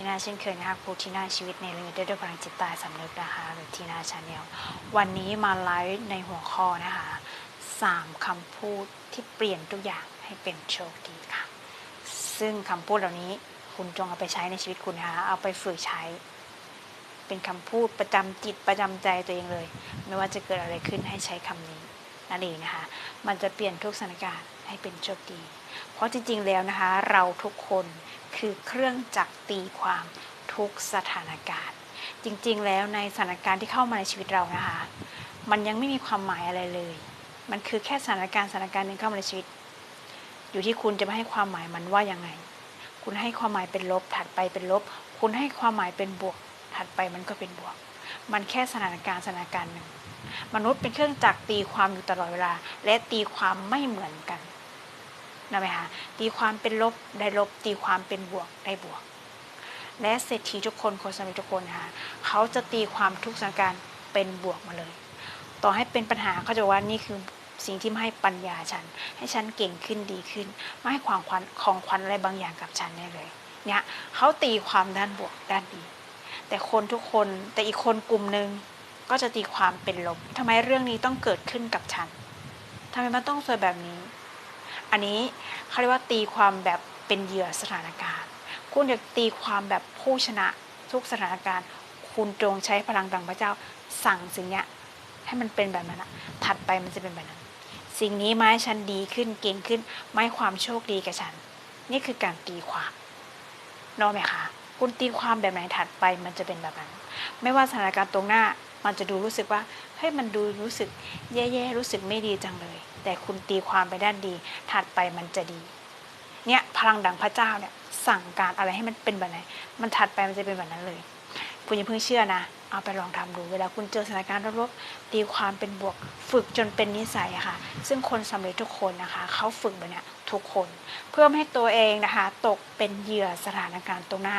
ทีน่าเช่นเคยนะคะครูทีน่าชีวิตในลิมิตด้วยพลังจิตใต้สำนึกนะคะหรือทีน่าชาแนลวันนี้มาไลฟ์ในหัวข้อนะคะสามคำพูดที่เปลี่ยนทุกอย่างให้เป็นโชคดีค่ะ ซึ่งคำพูดเหล่านี้คุณจงเอาไปใช้ในชีวิตคุณนะคะเอาไปฝึกใช้ เป็นคำพูดประจำจิตประจำใจตัวเองเลย ไม่ว่าจะเกิดอะไรขึ้นให้ใช้คำนี้นั่นเองนะคะ มันจะเปลี่ยนทุกสถานการณ์ให้เป็นโชคดี เพราะจริงๆแล้วนะคะ เราทุกคน คือเครื่องจักรตีความทุกสถานการณ์ จริงๆ แล้วในสถานการณ์ที่เข้ามาในชีวิตเรานะคะ มันยังไม่มีความหมายอะไรเลย มันคือแค่สถานการณ์สถานการณ์หนึ่งเข้ามาในชีวิต อยู่ที่คุณจะมาให้ความหมายมันว่ายังไง คุณให้ความหมายเป็นลบ ถัดไปเป็นลบ คุณให้ความหมายเป็นบวก ถัดไปมันก็เป็นบวก มันแค่สถานการณ์สถานการณ์หนึ่งมนุษย์เป็นเครื่องจักรตีความอยู่ตลอดเวลา และตีความไม่เหมือนกัน นะไหมคะตีความเป็นลบได้ลบ ตีความเป็นบวกได้บวก และเศรษฐีทุกคนคนสำเร็จทุกคนนะคะเขาจะตีความทุกสถานการณ์เป็นบวกมาเลย ต่อให้เป็นปัญหาเขาจะว่านี่คือสิ่งที่มาให้ปัญญาฉัน ให้ฉันเก่งขึ้นดีขึ้นมาให้ความควันของควันอะไรบางอย่างกับฉันแน่เลย เนี่ยเขาตีความด้านบวกด้านดี แต่คนทุกคนแต่อีกคนกลุ่มหนึ่งก็จะตีความเป็นลบทำไมเรื่องนี้ต้องเกิดขึ้นกับฉันทำไมมันต้องเจอแบบนี้ อันนี้เขาเรียกว่าตีความแบบเป็นเหยื่อสถานการณ์ คุณอยากตีความแบบผู้ชนะทุกสถานการณ์ คุณจงใช้พลังดังพระเจ้าสั่งสิ่งนี้ให้มันเป็นแบบนั้นอะถัดไปมันจะเป็นแบบนั้น สิ่งนี้มาให้ฉันดีขึ้นเก่งขึ้นไม้ความโชคดีกับฉัน นี่คือการตีความนอกไหมคะคุณตีความแบบไหนถัดไปมันจะเป็นแบบนั้น ไม่ว่าสถานการณ์ตรงหน้า มันจะดูรู้สึกว่าเฮ้ยมันดูรู้สึกแย่ๆรู้สึกไม่ดีจังเลย แต่คุณตีความไปด้านดี ถัดไปมันจะดี เนี่ยพลังดังพระเจ้าเนี่ยสั่งการอะไรให้มันเป็นแบบไหน มันถัดไปมันจะเป็นแบบนั้นเลย คุณอย่าเพิ่งเชื่อนะเอาไปลองทำดูเวลาคุณเจอสถานการณ์ลบๆตีความเป็นบวก ฝึกจนเป็นนิสัยค่ะ ซึ่งคนสำเร็จทุกคนนะคะเขาฝึกแบบเนี้ยทุกคน เพื่อไม่ให้ตัวเองนะคะ ตกเป็นเหยื่อสถานการณ์ตรงหน้า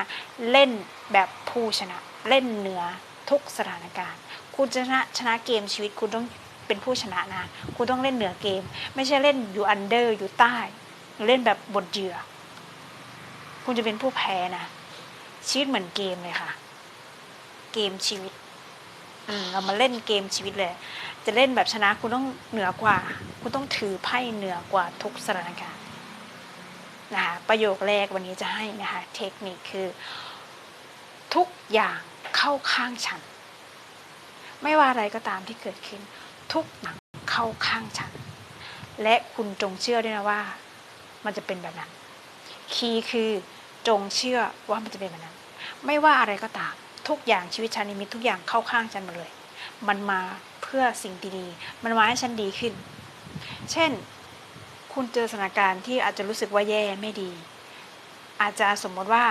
เล่นแบบผู้ชนะ เล่นเหนือ ทุกสถานการณ์ คุณจะชนะชนะเกมชีวิตคุณต้องเป็นผู้ชนะนะคุณต้องเล่นเหนือเกม ไม่ใช่เล่นอยู่อันเดอร์อยู่ใต้เล่นแบบบนเหยื่อ คุณจะเป็นผู้แพ้นะชีวิตเหมือนเกมเลยค่ะ เกมชีวิตเรามาเล่นเกมชีวิตเลย จะเล่นแบบชนะคุณต้องเหนือกว่า คุณต้องถือไพ่เหนือกว่าทุกสถานการณ์นะคะประโยคแรกวันนี้จะให้นะคะ เทคนิคคือ ทุกอย่าง เข้าข้างฉัน ไม่ว่าอะไรก็ตามที่เกิดขึ้น ทุกอย่างเข้าข้างฉัน และคุณจงเชื่อด้วยนะว่า มันจะเป็นแบบนั้น คีย์คือจงเชื่อว่ามันจะเป็นแบบนั้น ไม่ว่าอะไรก็ตาม ทุกอย่างชีวิตฉันนิมิตทุกอย่างเข้าข้างฉันหมดเลย มันมาเพื่อสิ่งดีๆ มันมาให้ฉันดีขึ้น เช่น คุณเจอสถานการณ์ที่อาจจะรู้สึกว่าแย่ไม่ดี อาจจะสมมติว่า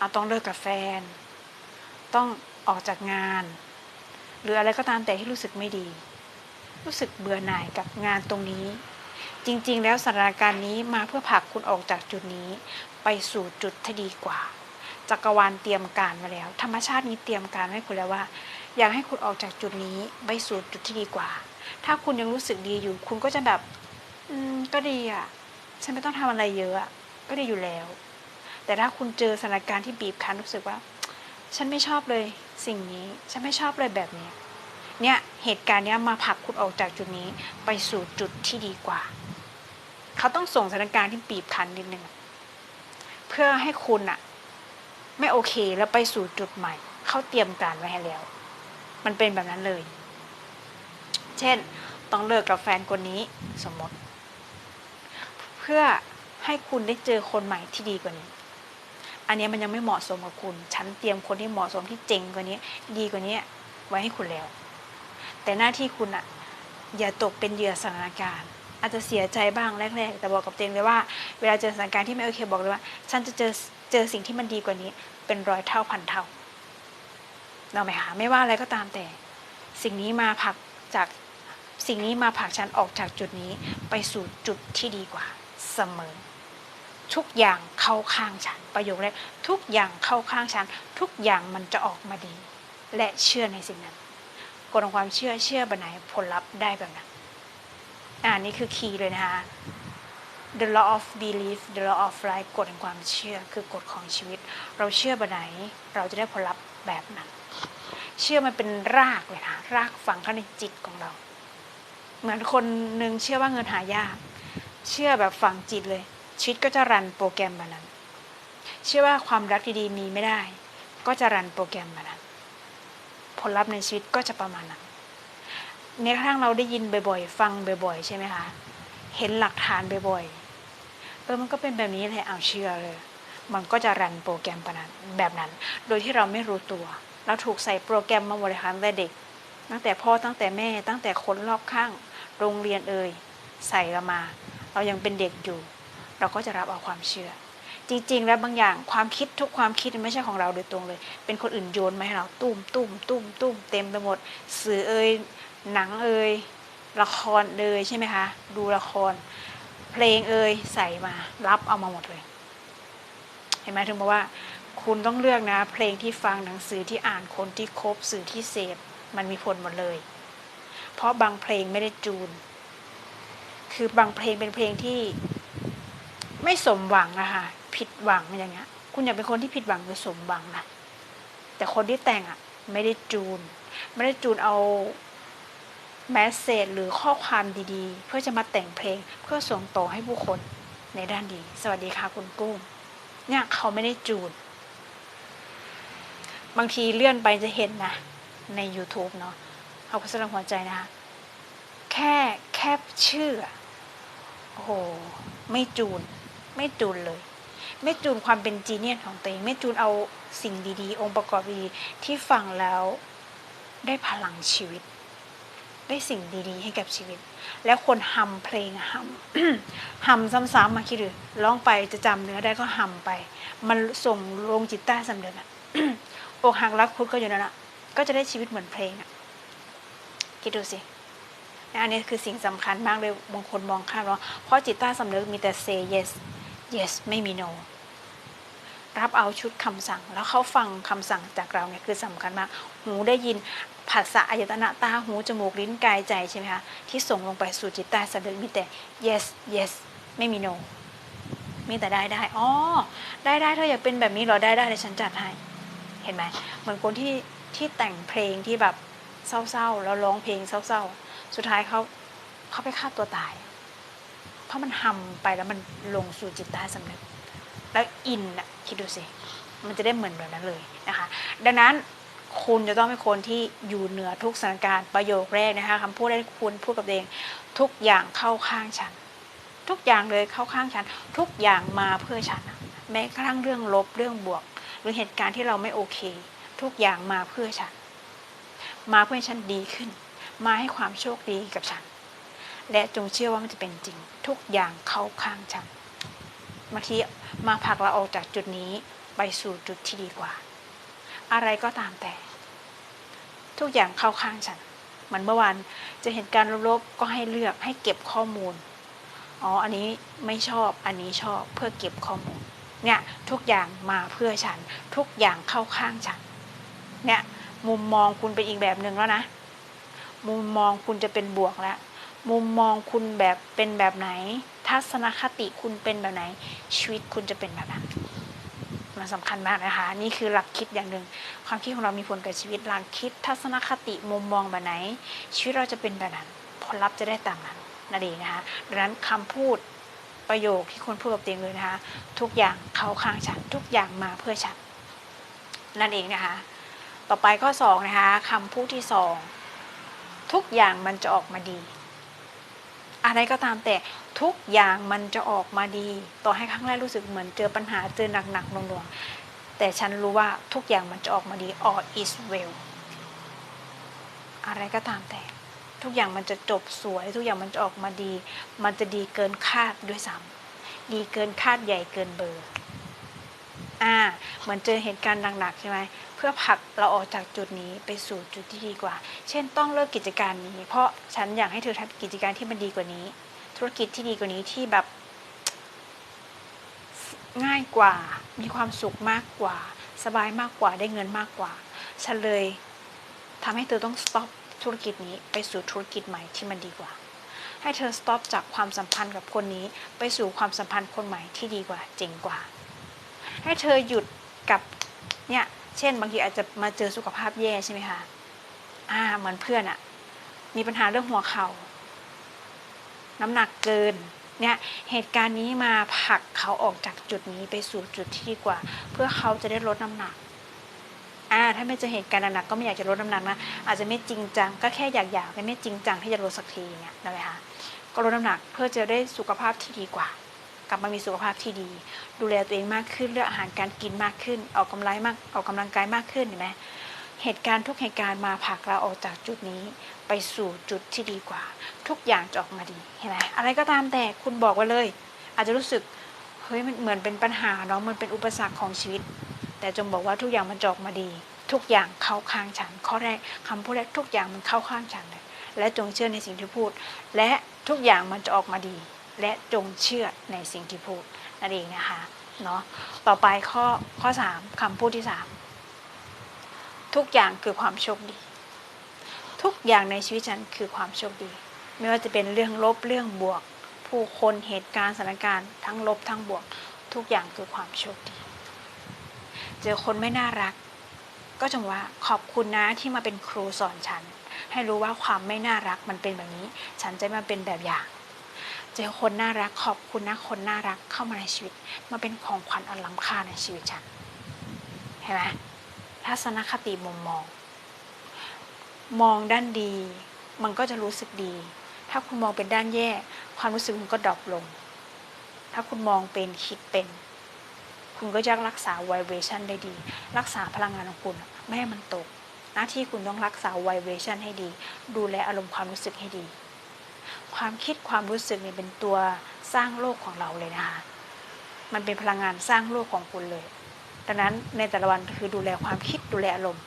อาต้องเลิกกับแฟน ต้องออกจากงาน หรืออะไรก็ตามแต่ที่รู้สึกไม่ดี รู้สึกเบื่อหน่ายกับงานตรงนี้ จริง ๆ แล้วสถานการณ์นี้มาเพื่อผลักคุณออกจากจุดนี้ ไปสู่จุดที่ดีกว่าจักรวาลเตรียมการมาแล้ว ธรรมชาตินี้เตรียมการให้คุณแล้วว่า อยากให้คุณออกจากจุดนี้ไปสู่จุดที่ดีกว่า ถ้าคุณยังรู้สึกดีอยู่ คุณก็จะแบบ อืม ก็ดีอะ ฉันไม่ต้องทำอะไรเยอะอะ ก็ดีอยู่แล้ว แต่ถ้าคุณเจอสถานการณ์ที่บีบคั้นรู้สึกว่า ฉันไม่ชอบเลยสิ่งนี้ฉันไม่ชอบเลยแบบนี้เนี่ยเหตุการณ์เนี้ยมาผลักคุณออกจากจุดนี้ไปสู่จุดที่ดีกว่า เขาต้องส่งสถานการณ์ที่บีบคั้นนิดนึงเพื่อให้คุณอะไม่โอเคแล้วไปสู่จุดใหม่ เขาเตรียมการไว้ให้แล้ว มันเป็นแบบนั้นเลย เช่น ต้องเลิกกับแฟนคนนี้สมมติ เพื่อให้คุณได้เจอคนใหม่ที่ดีกว่านี้ อันนี้มันยังไม่เหมาะสมกับคุณ ฉันเตรียมคนที่เหมาะสมที่เจ๋งกว่านี้ ดีกว่านี้ไว้ให้คุณแล้ว แต่หน้าที่คุณอะอย่าตกเป็นเหยื่อสถานการณ์ อาจจะเสียใจบ้างแรก ๆ แต่บอกกับตัวเองเลยว่า เวลาเจอสถานการณ์ที่ไม่โอเคบอกเลยว่า ฉันจะเจอเจอสิ่งที่มันดีกว่านี้ เป็นร้อยเท่าพันเท่าเราไหมคะไม่ว่าอะไรก็ตามแต่ สิ่งนี้มาผักจากสิ่งนี้มาผักฉันออกจากจุดนี้ไปสู่จุดที่ดีกว่าเสมอ ทุกอย่างเข้าข้างฉัน ประโยคแรกทุกอย่างเข้าข้างฉัน ทุกอย่างมันจะออกมาดี และเชื่อในสิ่งนั้นกฎของความเชื่อเชื่อแบบไหนผลลัพธ์ได้แบบนั้นอ่านี่คือคีย์เลยนะคะ the law of belief the law of life กฎแห่งความเชื่อคือกฎของชีวิต เราเชื่อแบบไหน เราจะได้ผลลัพธ์แบบนั้น เชื่อมันเป็นรากเลยค่ะรากฝังเข้าในจิตของเรา เหมือนคนหนึ่งเชื่อว่าเงินหายาก เชื่อแบบฝังจิตเลย ชีวิตก็จะรันโปรแกรมแบบนั้น เชื่อว่าความรักดีๆมีไม่ได้ ก็จะรันโปรแกรมแบบนั้น ผลลัพธ์ในชีวิตก็จะประมาณนั้นในครั้งเราได้ยินบ่อยๆ ฟังบ่อย ๆ ใช่ไหมคะ เห็นหลักฐานบ่อยๆ เออมันก็เป็นแบบนี้เลยเอาเชื่อเลย มันก็จะรันโปรแกรมประนั้นแบบนั้น โดยที่เราไม่รู้ตัว เราถูกใส่โปรแกรมมาหมดเลยค่ะตั้งแต่เด็ก ตั้งแต่พ่อตั้งแต่แม่ตั้งแต่คนรอบข้าง โรงเรียนเอ่ยใส่เรามา เรายังเป็นเด็กอยู่ เราก็จะรับเอาความเชื่อ จริงๆ แล้วบางอย่างความคิดทุกความคิดไม่ใช่ของเราโดยตรงเลย เป็นคนอื่นโยนมาให้เราตุ้มตุ้มตุ้มตุ้มเต็มไปหมด สื่อเอ่ยหนังเอ่ยละครเลยใช่ไหมคะ ดูละคร เพลงเอ่ยใส่มารับเอามาหมดเลย เห็นไหมถึงบอกว่า คุณต้องเลือกนะ เพลงที่ฟังหนังสือที่อ่านคนที่คบสื่อที่เสพมันมีผลหมดเลย เพราะบางเพลงไม่ได้จูน คือบางเพลงเป็นเพลงที่ ไม่สมหวังอะค่ะผิดหวังอย่างเงี้ย คุณอย่าเป็นคนที่ผิดหวังหรือสมหวังนะแต่คนที่แต่งอะไม่ได้จูน ไม่ได้จูนเอาแมสเซจหรือข้อความดีๆ เพื่อจะมาแต่งเพลงเพื่อส่งต่อให้ผู้คนในด้านดี สวัสดีค่ะคุณกุ้งเนี่ยเขาไม่ได้จูน บางทีเลื่อนไปจะเห็นนะ ใน YouTube เนาะเขาก็แสดงหัวใจนะคะแค่แคปชื่อโอ้โห ไม่จูน ไม่จูนเลย ไม่จูนความเป็นจีเนียสของตัวเอง ไม่จูนเอาสิ่งดีๆ องค์ประกอบดีๆที่ฟังแล้วได้พลังชีวิต ได้สิ่งดีๆ ให้กับชีวิต แล้วคนฮัมเพลงฮัมฮัมซ้ำๆมาคิดดูร้องไปจะจำเนื้อได้ก็ฮัมไป มันส่งลงจิตใต้สำเนึกอะอกหักรักคุดก็อยู่นั่นอะก็จะได้ชีวิตเหมือนเพลงอะคิดดูสิอันนี้คือสิ่งสำคัญมากเลยบางคนมองข้ามเนาะเพราะจิตใต้สำนึกมีแต่ say yes yes ไม่มี no รับเอาชุดคำสั่ง แล้วเขาฟังคำสั่งจากเราเนี่ยคือสำคัญมาก หูได้ยินผัสสะอายตนะตาหูจมูกลิ้นกายใจใช่ไหมคะที่ส่งลงไปสู่จิตใต้สำนึกมีแต่ yes yes ไม่มี no มีแต่ได้ได้อ๋อได้ได้ถ้าอยากเป็นแบบนี้เหรอได้ได้เลยฉันจัดให้ เห็นไหมเหมือนคนที่ที่แต่งเพลงที่แบบเศร้าๆแล้วร้องเพลงเศร้าๆ สุดท้ายเขาเขาไปฆ่าตัวตาย ราะมันหำไปแล้วมันลงสู่จิตใต้สำนึก แล้วอินอะคิดดูสิ มันจะได้เหมือนแบบนั้นเลยนะคะ ดังนั้นคุณจะต้องเป็นคนที่อยู่เหนือทุกสถานการณ์ประโยคแรกนะคะคำพูดที่คุณพูดกับเอง ทุกอย่างเข้าข้างฉัน ทุกอย่างเลยเข้าข้างฉัน ทุกอย่างมาเพื่อฉัน แม้กระทั่งเรื่องลบเรื่องบวก หรือเหตุการณ์ที่เราไม่โอเค ทุกอย่างมาเพื่อฉัน มาเพื่อให้ฉันดีขึ้น มาให้ความโชคดีกับฉัน และจงเชื่อว่ามันจะเป็นจริง ทุกอย่างเข้าข้างฉันบางทีมาผลักเราออกจากจุดนี้ไปสู่จุดที่ดีกว่า อะไรก็ตามแต่ ทุกอย่างเข้าข้างฉันเหมือนเมื่อวานจะเห็นการลบๆก็ให้เลือกให้เก็บข้อมูลอ๋ออันนี้ไม่ชอบอันนี้ชอบเพื่อเก็บข้อมูลเนี่ยทุกอย่างมาเพื่อฉัน ทุกอย่างเข้าข้างฉันเนี่ยมุมมองคุณเป็นอีกแบบหนึ่งแล้วนะ มุมมองคุณจะเป็นบวกแล้ว มุมมองคุณแบบเป็นแบบไหน ทัศนคติคุณเป็นแบบไหน ชีวิตคุณจะเป็นแบบนั้นมันสำคัญมากนะคะ นี่คือหลักคิดอย่างหนึ่ง ความคิดของเรามีผลกับชีวิตหลักคิด ทัศนคติมุมมองแบบไหน ชีวิตเราจะเป็นแบบนั้น ผลลัพธ์จะได้ตามนั้นนั่นเองนะคะดังนั้นคำพูดประโยคที่คุณพูดกับตัวเองเลยนะคะ ทุกอย่างเข้าข้างฉัน ทุกอย่างมาเพื่อฉัน นั่นเองนะคะ ต่อไปข้อสองนะคะคำพูดที่สองทุกอย่างมันจะออกมาดี อะไรก็ตามแต่ทุกอย่างมันจะออกมาดี ต่อให้ครั้งแรกรู้สึกเหมือนเจอปัญหาเจอหนักๆหน่วงๆแต่ฉันรู้ว่าทุกอย่างมันจะออกมาดี all is well อะไรก็ตามแต่ ทุกอย่างมันจะจบสวย ทุกอย่างมันจะออกมาดี มันจะดีเกินคาดด้วยซ้ำดีเกินคาดใหญ่เกินเบอร์อ่าเหมือนเจอเหตุการณ์หนักๆใช่ไหม พื่อผลักเราออกจากจุดนี้ไปสู่จุดที่ดีกว่า เช่นต้องเลิกกิจการนี้ เพราะฉันอยากให้เธอทำกิจการที่มันดีกว่านี้ ธุรกิจที่ดีกว่านี้ที่แบบ ง่ายกว่า มีความสุขมากกว่า สบายมากกว่าได้เงินมากกว่า ฉันเลยทำให้เธอต้อง stop ธุรกิจนี้ไปสู่ธุรกิจใหม่ที่มันดีกว่า ให้เธอสต็อปจากความสัมพันธ์กับคนนี้ ไปสู่ความสัมพันธ์คนใหม่ที่ดีกว่าเจ๋งกว่า ให้เธอหยุดกับเนี่ย เช่น บางทีอาจจะมาเจอสุขภาพแย่ใช่ไหมคะอ่าเหมือนเพื่อนอะมีปัญหาเรื่องหัวเขา่าน้ำหนักเกินเนี่ยเหตุการณ์นี้มาผลักเขาออกจากจุดนี้ไปสู่จุดที่ดีกว่า เพื่อเขาจะได้ลดน้ำหนักอ่าถ้าไม่เจอเหตุการณ์หนักๆก็ไม่อยากจะลดน้ำหนักนะอาจจะไม่จริงจังก็แค่อยากๆแต่ไม่จริงจังที่จะลดสักทีเนี่ยนะคะก็ลดน้ำหนักเพื่อจะได้สุขภาพที่ดีกว่า กลับมามีสุขภาพที่ดี ดูแลตัวเองมากขึ้นเลือกอาหารการกินมากขึ้น ออกกำลังมากออกกำลังกายมากขึ้นเห็นไหมเหตุการณ์ทุกเหตุการณ์มาผลักเราออกจากจุดนี้ ไปสู่จุดที่ดีกว่า ทุกอย่างจะออกมาดีเห็นไหมอะไรก็ตามแต่คุณบอกไว้เลย อาจจะรู้สึกเฮ้ยมันเหมือนเป็นปัญหาเนาะมันเป็นอุปสรรคของชีวิต แต่จงบอกว่าทุกอย่างมันจอกมาดี ทุกอย่างเข้าข้างฉันข้อแรกคำพูดแรกทุกอย่างมันเข้าข้างฉันเลยและจงเชื่อในสิ่งที่พูด และทุกอย่างมันจะออกมาดี และจงเชื่อในสิ่งที่พูดนั่นเองนะคะเนาะต่อไปข้อข้อสามคำพูดที่สามทุกอย่างคือความโชคดี ทุกอย่างในชีวิตฉันคือความโชคดี ไม่ว่าจะเป็นเรื่องลบเรื่องบวก ผู้คนเหตุการณ์สถานการณ์ทั้งลบทั้งบวก ทุกอย่างคือความโชคดี เจอคนไม่น่ารัก ก็จงว่าขอบคุณนะที่มาเป็นครูสอนฉัน ให้รู้ว่าความไม่น่ารักมันเป็นแบบนี้ ฉันจะมาเป็นแบบอย่าง เจอคนน่ารักขอบคุณนะคนน่ารักเข้ามาในชีวิตมาเป็นของขวัญอันล้ำค่าในชีวิตฉันเห็นไหมทัศนคติมุมมอง มองด้านดี มันก็จะรู้สึกดี ถ้าคุณมองเป็นด้านแย่ ความรู้สึกคุณก็ดรอปลง ถ้าคุณมองเป็นคิดเป็น คุณก็จะรักษาไวเบรชันได้ดี รักษาพลังงานของคุณไม่ให้มันตก หน้าที่คุณต้องรักษาไวเบรชันให้ดี ดูแลอารมณ์ความรู้สึกให้ดี ความคิดความรู้สึกเนี่ยเป็นตัวสร้างโลกของเราเลยนะคะ มันเป็นพลังงานสร้างโลกของคุณเลย ดังนั้นในแต่ละวันคือดูแลความคิดดูแลอารมณ์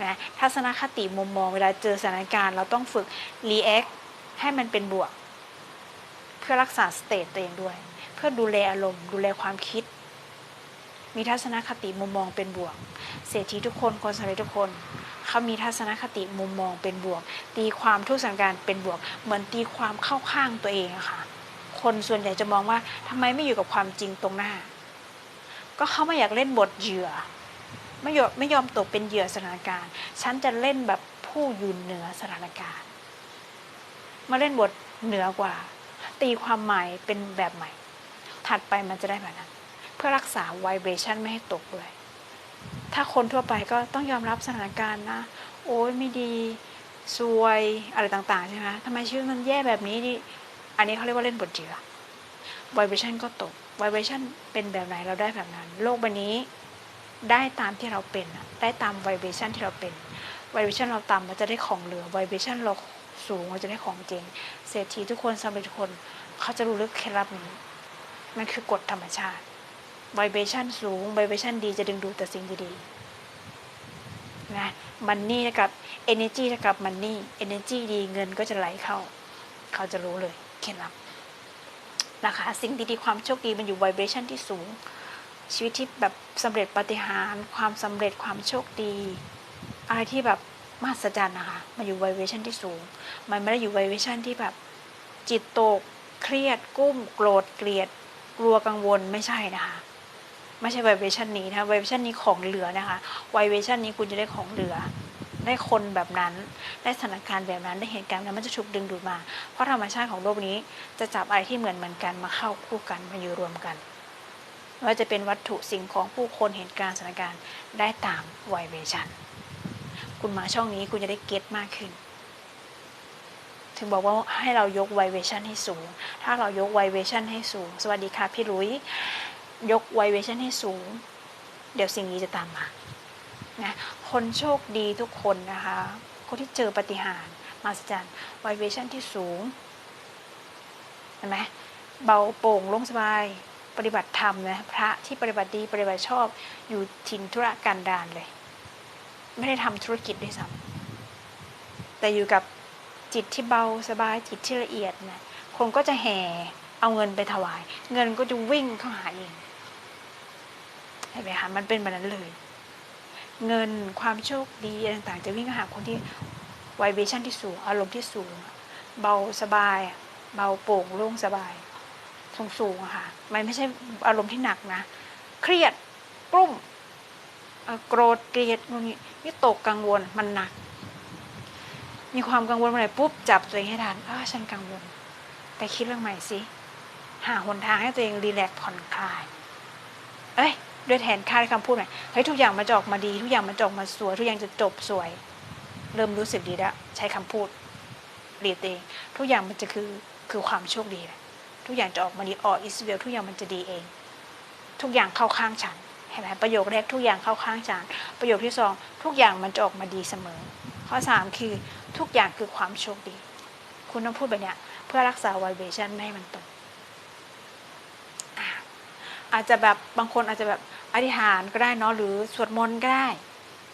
นะทัศนคติมุมมองเวลาเจอสถานการณ์เราต้องฝึก react ให้มันเป็นบวก เพื่อรักษาสเตตตัวเองด้วย เพื่อดูแลอารมณ์ดูแลความคิด มีทัศนคติมุมมองเป็นบวก เศรษฐีทุกคนคนสำเร็จทุกคน เขามีทัศนคติมุมมองเป็นบวก ตีความทุกสถานการณ์เป็นบวก เหมือนตีความเข้าข้างตัวเองอะค่ะ คนส่วนใหญ่จะมองว่าทำไมไม่อยู่กับความจริงตรงหน้า ก็เขาไม่อยากเล่นบทเหยื่อไม่ยอมไม่ยอมตกเป็นเหยื่อสถานการณ์ ฉันจะเล่นแบบผู้อยู่เหนือสถานการณ์ มาเล่นบทเหนือกว่า ตีความใหมายเป็นแบบใหม่ ถัดไปมันจะได้แบบนั้น เพื่อรักษาไวเบรชันไม่ให้ตกด้วย ถ้าคนทั่วไปก็ต้องยอมรับสถานการณ์นะ โอ้ยไม่ดีซวยอะไรต่างๆใช่ไหมทำไมชีวิตมันแย่แบบนี้ดิอันนี้เขาเรียกว่าเล่นบทเหยื่อไวเบรชันก็ตกไวเบรชันเป็นแบบไหนเราได้แบบนั้น โลกใบนี้ได้ตามที่เราเป็นได้ตามไวเบรชันที่เราเป็นไวเบรชันเราต่ำเราจะได้ของเหลือไวเบรชันเราสูงเราจะได้ของจริง เศรษฐีทุกคนสำเร็จทุกคนเขาจะรู้ลึกเคล็ดลับนี้มันคือกฎธรรมชาติ ไวเบชันสูงไวเบชันดีจะดึงดูดแต่สิ่งดีๆนะมันนี่กับ energy กับมันนี่ energy ดีเงินก็จะไหลเข้า เขาจะรู้เลยเคล็ดลับนะคะสิ่งดีๆความโชคดีมันอยู่ไวเบชันที่สูง ชีวิตที่แบบสำเร็จปฏิหารความสำเร็จความโชคดี อะไรที่แบบมหัศจรรย์นะคะมันอยู่ไวเบชันที่สูง มันไม่ได้อยู่ไวเบชันที่แบบจิตตก เครียด กุ้ม โกรธเกลียด กลัวกังวลไม่ใช่นะคะ ไม่ใช่ไวเบชันนี้นะคะไวเบชันนี้ของเหลือนะคะไวเบชันนี้คุณจะได้ของเหลือ ได้คนแบบนั้นได้สถานการณ์แบบนั้นได้เหตุการณ์นั้นมันจะถูกดึงดูดมา เพราะธรรมชาติของโลกนี้จะจับอะไรที่เหมือนเหมือนกันมาเข้าคู่กันมาอยู่รวมกันว่าจะเป็นวัตถุสิ่งของผู้คนเหตุการณ์สถานการณ์ได้ตามไวเบชันคุณมาช่องนี้คุณจะได้เก็ตมากขึ้น ถึงบอกว่าให้เรายกไวเบรชันให้สูง ถ้าเรายกไวเบรชันให้สูง สวัสดีค่ะพี่ลุย ยกไวเบรชันให้สูง เดี๋ยวสิ่งนี้จะตามมานะคนโชคดีทุกคนนะคะ คนที่เจอปฏิหารมาสจันไวเบรชันที่สูงเห็นไหมเบาโปร่งโล่งสบายปฏิบัติธรรมนะพระที่ปฏิบัติดีปฏิบัติชอบอยู่ถิ่นธุระกันดารเลย ไม่ได้ทำธุรกิจด้วยซ้ำแต่อยู่กับจิตที่เบาสบายจิตที่ละเอียดนะคนก็จะแห่เอาเงินไปถวาย เงินก็จะวิ่งเข้าหาเอง เห็นไหมคะมันเป็นแบบนั้นเลย เงินความโชคดีต่างๆ จะวิ่งเข้าหาคนที่ไวเบชั่นที่สูง อารมณ์ที่สูง เบาสบายเบาโปร่งโล่งสบาย สูงสูงๆอะค่ะ มันไม่ใช่อารมณ์ที่หนักนะ เครียดกลุ้มโกรธเกลียดนู่นนี่นี่ตกกังวลมันหนัก มีความกังวลเมื่อไหร่ปุ๊บจับตัวเองให้ทันอ้าฉันกังวล ไปคิดเรื่องใหม่สิหาหนทางให้ตัวเองรีแลกซ์ผ่อนคลาย เอ้ย ด้วยแทนค่าคำพูดใหม่เฮ้ยทุกอย่างมันจะออกมาดี ทุกอย่างมันจะออกมาสวย ทุกอย่างจะจบสวย เริ่มรู้สึกดีแล้วใช้คำพูดเรียตเองทุกอย่างมันจะคือคือความโชคดีแหละทุกอย่างจะออกมาดีอออิสเวลทุกอย่างมันจะดีเอง ทุกอย่างเข้าข้างฉันเห็นไหมประโยคแรกทุกอย่างเข้าข้างฉันประโยคที่สองทุกอย่างมันจะออกมาดีเสมอ ข้อสามคือทุกอย่างคือความโชคดี คุณต้องพูดแบบเนี้ยเพื่อรักษาไวเบชันไม่ให้มันตกอะ อาจจะแบบบางคนอาจจะแบบอธิษฐานก็ได้เนาะหรือสวดมนต์ก็ได้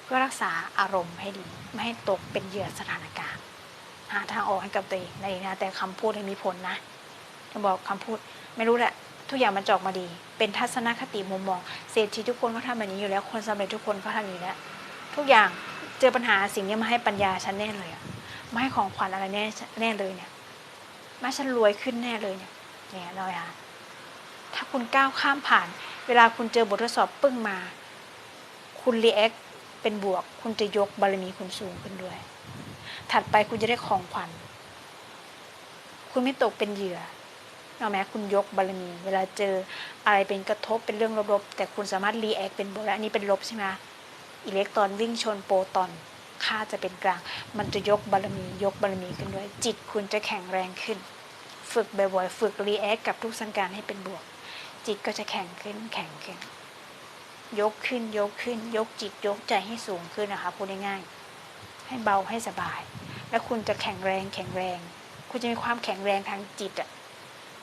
เพื่อรักษาอารมณ์ให้ดี ไม่ให้ตกเป็นเหยื่อสถานการณ์ หาทางออกให้กับตัวเองในนะแต่คำพูดให้มีผลนะจะบอกคำพูดไม่รู้แหละ ทุกอย่างมันจอกมาดี เป็นทัศนคติมุมมองเศรษฐีทุกคนเขาทำแบบนี้อยู่แล้ว คนสำเร็จทุกคนเขาทำอย่างนี้แล้ว ทุกอย่างเจอปัญหาสิ่งนี้มาให้ปัญญาฉันแน่เลยอะมาให้ของขวัญอะไรแน่แน่เลยเนี่ยมาฉันรวยขึ้นแน่เลยเนี่ยเนี่ยเลยค่ะ ถ้าคุณก้าวข้ามผ่าน เวลาคุณเจอบททดสอบปึ้งมา คุณรีแอคเป็นบวก คุณจะยกบารมีคุณสูงขึ้นด้วย ถัดไปคุณจะได้ของขวัญ คุณไม่ตกเป็นเหยื่อเอาไหมคุณยกบารมี เวลาเจออะไรเป็นกระทบเป็นเรื่องลบๆ แต่คุณสามารถรีแอคเป็นบวกและอันนี้เป็นลบใช่ไหมอิเล็กตรอนวิ่งชนโปรตอนค่าจะเป็นกลาง มันจะยกบารมี ยกบารมีขึ้นด้วย จิตคุณจะแข็งแรงขึ้น ฝึกบ่อยๆ ฝึกรีแอคกับทุกสังการให้เป็นบวก จิตก็จะแข็งขึ้นแข็งขึ้น ยกขึ้นยกขึ้น ยกจิตยกใจให้สูงขึ้นนะคะพูดง่ายๆให้เบาให้สบาย แล้วคุณจะแข็งแรงแข็งแรง คุณจะมีความแข็งแรงทางจิตอะ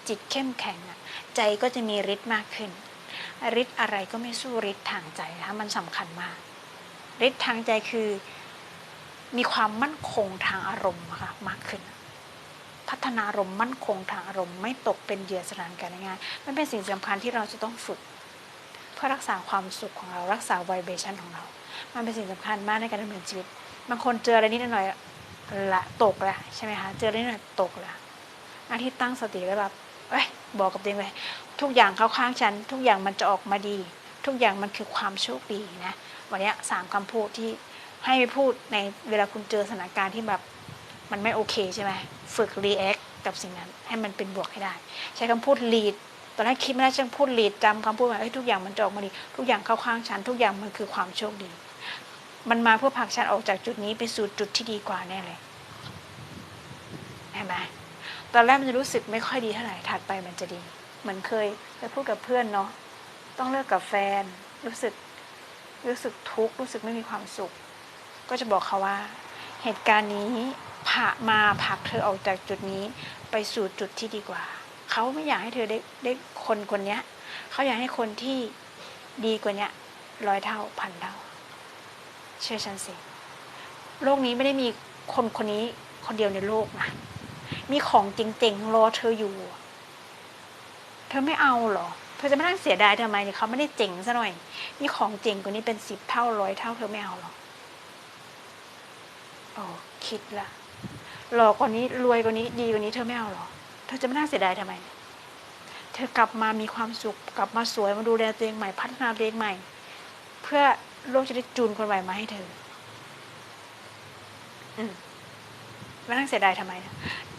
จิตเข้มแข็งอะใจก็จะมีฤทธิ์มากขึ้นฤทธิ์อะไรก็ไม่สู้ฤทธิ์ทางใจนะคะมันสำคัญมากฤทธิ์ทางใจคือ มีความมั่นคงทางอารมณ์อะค่ะมากขึ้น พัฒนารมณ์มั่นคงทางอารมณ์ไม่ตกเป็นเหยื่อสถานการณ์ง่ายๆมันเป็นสิ่งสำคัญที่เราจะต้องฝึก เพื่อรักษาความสุขของเรารักษาไวเบชันของเรา มันเป็นสิ่งสำคัญมากในการดำเนินชีวิต บางคนเจออะไรนิดหน่อยละตกละใช่ไหมคะเจออะไรนิดหน่อยตกละหน้าที่ตั้งสติแล้วแบบเอ้ยบอกกับตัวเองเลยทุกอย่างเข้าข้างฉัน ทุกอย่างมันจะออกมาดี ทุกอย่างมันคือความโชคดีนะวันนี้สามคำพูดที่ให้ไปพูดในเวลาคุณเจอสถานการณ์ที่แบบ มันไม่โอเคใช่ไหมฝึกรีแอคกับสิ่งนั้น ให้มันเป็นบวกให้ได้ ใช้คำพูด lead ตอนแรกคิดไม่ได้จะพูด lead จำคำพูดมาเอ้ยทุกอย่างมันจะออกมาดี ทุกอย่างเข้าข้างฉัน ทุกอย่างมันคือความโชคดี มันมาเพื่อผลักฉันออกจากจุดนี้ไปสู่จุดที่ดีกว่าแน่เลยเห็นไหมตอนแรกมันจะรู้สึกไม่ค่อยดีเท่าไหร่ถัดไปมันจะดี เหมือนเคยเคยพูดกับเพื่อนเนาะต้องเลิกกับแฟน รู้สึกรู้สึกทุกข์รู้สึกไม่มีความสุข ก็จะบอกเขาว่า เหตุการณ์นี้ พามาผลักเธอออกจากจุดนี้ไปสู่จุดที่ดีกว่า เขาไม่อยากให้เธอได้ได้คนคนเนี้ยเขาอยากให้คนที่ดีกว่าเนี้ยร้อยเท่าพันเท่า เชื่อฉันสิ โลกนี้ไม่ได้มีคนคนนี้คนเดียวในโลกนะ มีของเจ๋งๆรอเธออยู่ เธอไม่เอาเหรอ เธอจะไม่นั่งเสียดายทำไมเนี่ยเขาไม่ได้เจ๋งซะหน่อย มีของเจ๋งกว่านี้เป็นสิบเท่าร้อยเท่าเธอไม่เอาหรอโอ้คิดละ หล่อกว่านี้รวยกว่านี้ดีกว่านี้เธอไม่เอาหรอ เธอจะไม่น่าเสียดายทำไม เธอกลับมามีความสุขกลับมาสวยมาดูแลตัวเองใหม่พัฒนาตัวเองใหม่ เพื่อโลกจะได้จูนคนใหม่มาให้เธอ อืมไม่นั่งเสียดายทำไม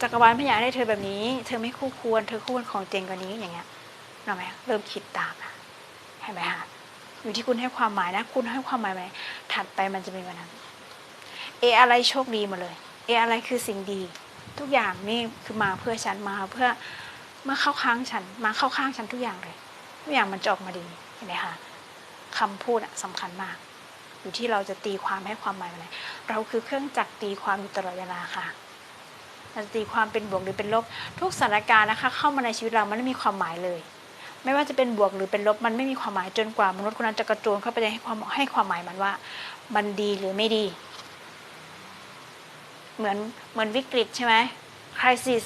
จักรวาลไม่อยากได้เธอแบบนี้ เธอไม่คู่ควร เธอคู่ควรของเจงกว่านี้อย่างเงี้ยเห็นไหมเริ่มคิดตามนะเห็นไหมคะอยู่ที่คุณให้ความหมายนะ คุณให้ความหมายไหมถัดไปมันจะเป็นวันนั้น เออะไรโชคดีหมาเลย เออะไรคือสิ่งดี ทุกอย่างนี่คือมาเพื่อฉันมาเพื่อมาเข้าข้างฉัน มาเข้าข้างฉันทุกอย่างเลย ทุกอย่างมันจะออกมาดีเห็นไหมคะคำพูดอะสำคัญมาก อยู่ที่เราจะตีความให้ความหมายอะไรเราคือเครื่องจักรตีความอยู่ตลอดเวลาค่ะเราจะตีความเป็นบวกหรือเป็นลบทุกสถานการณ์นะคะ เข้ามาในชีวิตเรามันไม่มีความหมายเลย ไม่ว่าจะเป็นบวกหรือเป็นลบมันไม่มีความหมายจนกว่ามนุษย์คนนั้นจะกระโจนเข้าไปให้ความให้ความหมายมันว่า มันดีหรือไม่ดี เหมือนเหมือนวิกฤตใช่ไหมคริสิส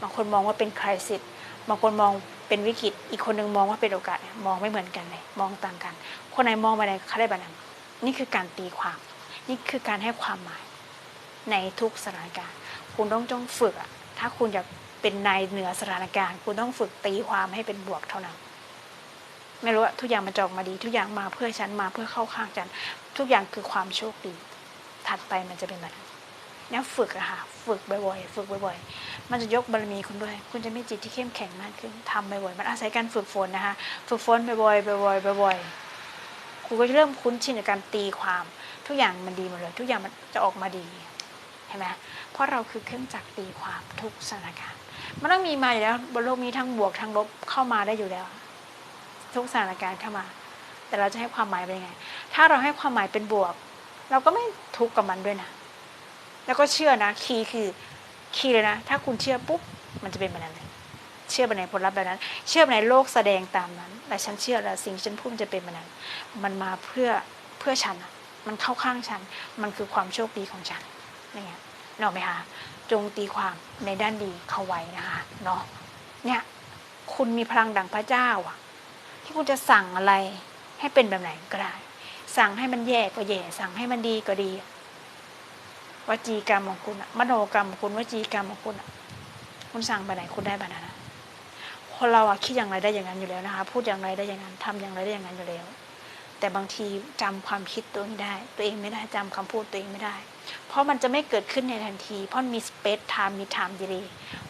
บางคนมองว่าเป็นคริสิสบางคนมองเป็นวิกฤต อีกคนหนึ่งมองว่าเป็นโอกาส มองไม่เหมือนกันเลย มองต่างกัน คนไหนมองไปไหนเขาได้แบบนั้นนี่คือการตีความ นี่คือการให้ความหมายในทุกสถานการณ์ คุณต้องจงฝึกอะถ้าคุณอยากเป็นนายเหนือสถานการณ์ คุณต้องฝึกตีความให้เป็นบวกเท่านั้น ไม่รู้ว่าทุกอย่างมันจออกมาดี ทุกอย่างมาเพื่อฉันมาเพื่อเข้าข้างฉัน ทุกอย่างคือความโชคดี ถัดไปมันจะเป็นแบบนั้นเนี่ยฝึกอะค่ะ ฝึกบ่อยๆ ฝึกบ่อยๆ มันจะยกบารมีคุณด้วย คุณจะมีจิตที่เข้มแข็งมากขึ้นทำบ่อยๆ มันอาศัยการฝึกฝนนะคะ ฝึกฝนบ่อยๆ บ่อยๆ บ่อยๆ คุณก็จะเริ่มคุ้นชินกับการตีความ ทุกอย่างมันดีหมดเลย ทุกอย่างมันจะออกมาดี เห็นไหมเพราะเราคือเครื่องจักรตีความทุกสถานการณ์ มันต้องมีมาอยู่แล้วบนโลกนี้ทั้งบวกทั้งลบเข้ามาได้อยู่แล้ว ทุกสถานการณ์เข้ามา แต่เราจะให้ความหมายเป็นยังไง ถ้าเราให้ความหมายเป็นบวก เราก็ไม่ทุกข์กับมันด้วยนะ แล้วก็เชื่อนะ คีย์คือคีย์เลยนะ ถ้าคุณเชื่อปุ๊บ มันจะเป็นแบบนั้นเลยเชื่อไปในผลลัพธ์แบบนั้น เชื่อไปในโลกแสดงตามนั้น แต่ฉันเชื่อแล้วสิ่งที่ฉันพูดมันจะเป็นแบบนั้น มันมาเพื่อเพื่อฉันอะมันเข้าข้างฉัน มันคือความโชคดีของฉันนี่ไงเนาะไหมคะจงตีความในด้านดีเข้าไว้นะคะเนาะเนี่ย คุณมีพลังดังพระเจ้าอะที่คุณจะสั่งอะไรให้เป็นแบบไหนก็ได้ สั่งให้มันแย่ก็แย่ สั่งให้มันดีก็ดีวจีกรรมของคุณอะมโนกรรมของคุณวจีกรรมของคุณคุณสั่งไปไหนคุณได้แบบนั้นะคนเราอะคิดอย่างไรได้อย่างนั้นอยู่แล้วนะคะ พูดอย่างไรได้อย่างนั้นทำอย่างไรได้อย่างนั้นอยู่แล้ว แต่บางทีจำความคิดตัวเองได้ ตัวเองไม่ได้จำคำพูดตัวเองไม่ได้ เพราะมันจะไม่เกิดขึ้นในทันที เพราะมีสเปซไทม์มีไทม์ดีเลย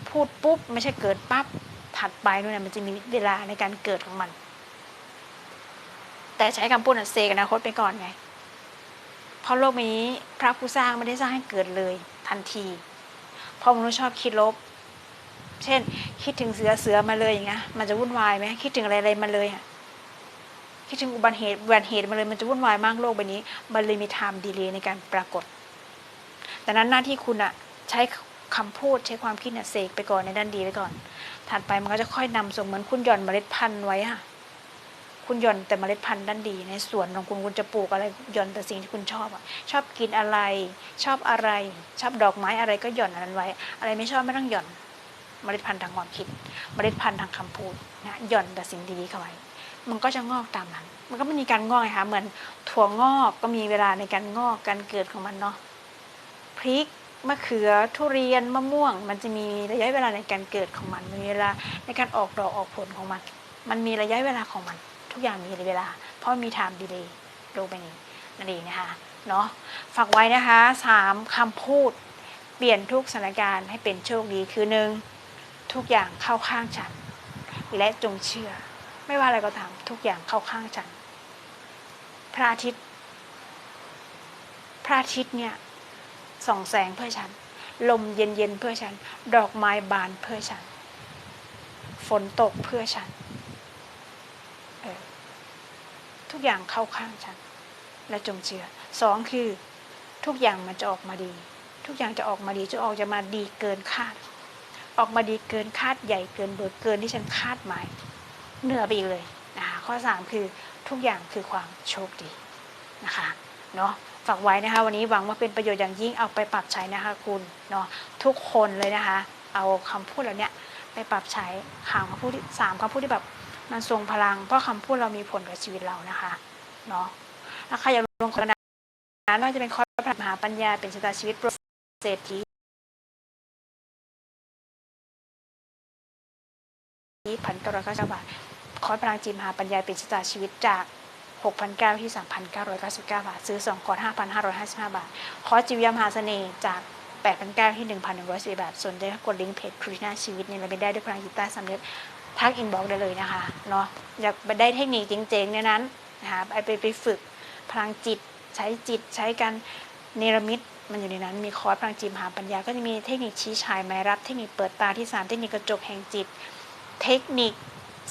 พูดปุ๊บไม่ใช่เกิดปั๊บถัดไปนู่นนะมันจะมีเวลาในการเกิดของมัน แต่ใช้คำพูดเซกันอนาคตไปก่อนไง เพราะโลกนี้พระผู้สร้างไม่ได้สร้างให้เกิดเลยทันทีเพราะมนุษย์ชอบคิดลบ เช่น คิดถึงเสือเสือมาเลยอย่างเงี้ย มันจะวุ่นวายไหมคิดถึงอะไรอะไรมาเลยอะ คิดถึงอุบัติเหตุอุบัติเหตุมาเลย มันจะวุ่นวายมากโลกใบนี้ มันเลยมีไทม์ดีเลย์ในการปรากฏ ดังนั้นหน้าที่คุณอะใช้คำพูดใช้ความคิดเนี่ยเสกไปก่อนในด้านดีไว้ก่อน ถัดไปมันก็จะค่อยนำส่งเหมือนคุณหย่อนเมล็ดพันธุ์ไว้ค่ะ คุณหย่อนแต่เมล็ดพันธุ์ด้านดี ในสวนของคุณคุณจะปลูกอะไรหย่อนแต่สิ่งที่คุณชอบอะชอบกินอะไร ชอบอะไร ชอบดอกไม้อะไรก็หย่อนอันนั้นไว้ อะไรไม่ชอบไม่ต้องหย่อนเมล็ดพันธุ์ทางความคิด เมล็ดพันธุ์ทางคำพูดนะหย่อนแต่สิ่งดีๆเข้าไว้มันก็จะงอกตามนั้น มันก็ไม่มีการงอกไงคะเหมือนถั่วงอกก็มีเวลาในการงอกการเกิดของมันเนาะพริกมะเขือทุเรียนมะม่วง มันจะมีระยะเวลาในการเกิดของมัน มีเวลาในการออกดอกออกผลของมัน มันมีระยะเวลาของมัน ทุกอย่างมีเวลา เพราะมีไทม์ดีเลย์โลกใบนี้นั่นเองนะคะเนาะฝากไว้นะคะสามคำพูด เปลี่ยนทุกสถานการณ์ให้เป็นโชคดีคือหนึ่งทุกอย่างเข้าข้างฉัน และจงเชื่อ ไม่ว่าอะไรก็ตามทุกอย่างเข้าข้างฉัน พระอาทิตย์ พระอาทิตย์เนี่ยส่องแสงเพื่อฉัน ลมเย็นๆเพื่อฉัน ดอกไม้บานเพื่อฉัน ฝนตกเพื่อฉันเออ ทุกอย่างเข้าข้างฉัน และจงเชื่อสองคือทุกอย่างมันจะออกมาดี ทุกอย่างจะออกมาดีจะออกจะมาดีเกินคาด ออกมาดีเกินคาดใหญ่เกินเบอร์เกินที่ฉันคาดหมายเหนือไปอีกเลยนะคะข้อสามคือทุกอย่างคือความโชคดีนะคะเนาะฝากไว้นะคะ วันนี้หวังว่าเป็นประโยชน์อย่างยิ่งเอาไปปรับใช้นะคะคุณเนาะทุกคนเลยนะคะ เอาคำพูดเหล่านี้ไปปรับใช้หางคำพูดสามคำพูดที่แบบ มันทรงพลัง เพราะคำพูดเรามีผลกับชีวิตเรานะคะเนาะแล้วใครอยากลงโฆษณาไม่ว่าจะเป็นคอร์สมหาปัญญาเป็นชะตาชีวิตโปรเศรษฐีที่พันเก้าร้อยเก้าสิบาทคอร์สพลังจิตมหาปัญญาเป็นชะตาชีวิตจาก6,900ที่ 3,999 บาท ซื้อ2คอร์ส5,555 บาท คอร์สจิวยามหาเสน่ห์จาก 8,900ที่ 1,110 บาท ส่วนใจกดลิงก์เพจครูนาชีวิตเนี่ยเราไปได้ด้วยพลังจิตใต้สำเร็จ ทักอินบ็อกได้เลยนะคะเนาะอยากไปได้เทคนิคเจ๋งๆในนั้นนะคะไปไปฝึกพลังจิตใช้จิตใช้การเนรมิตมันอยู่ในนั้นมีคอร์สพลังจิตมหาปัญญาก็จะมีเทคนิคชี้ชายไม้รับเทคนิคเปิดตาที่ 3 เทคนิคกระจกแห่งจิต เทคนิค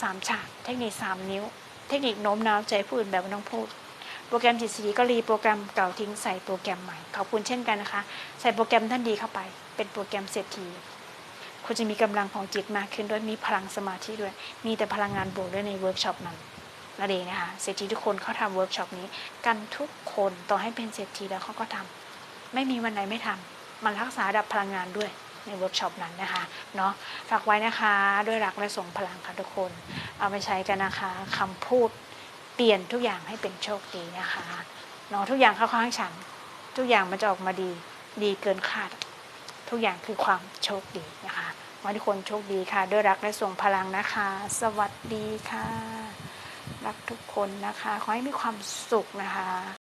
สามฉากเทคนิคสามนิ้ว เทคนิคโน้มน้าวใจผู้อื่นแบบไม่ต้องพูด โปรแกรมจิตสีก็รีโปรแกรมเก่าทิ้งใส่โปรแกรมใหม่ขอบคุณเช่นกันนะคะ ใส่โปรแกรมท่านดีเข้าไป เป็นโปรแกรมเศรษฐี คุณจะมีกำลังของจิตมากขึ้นด้วยมีพลังสมาธิด้วย มีแต่พลังงานบวกด้วยในเวิร์กช็อปนั้นนั่นเองนะคะเศรษฐีทุกคนเขาทำเวิร์กช็อปนี้ กันทุกคนต่อให้เป็นเศรษฐีแล้วเขาก็ทำไม่มีวันไหนไม่ทำมันรักษาดับพลังงานด้วยในเวิร์กช็อปนั้นนะคะเนาะฝากไว้นะคะด้วยรักและส่งพลังค่ะทุกคน เอาไปใช้กันนะคะคำพูดเปลี่ยนทุกอย่างให้เป็นโชคดีนะคะเนาะทุกอย่างเข้าข้างฉัน ทุกอย่างมันจะออกมาดี ดีเกินคาด ทุกอย่างคือความโชคดีนะคะ ขอให้ทุกคนโชคดีค่ะ ด้วยรักและส่งพลังนะคะ สวัสดีค่ะ รักทุกคนนะคะ ขอให้มีความสุขนะคะ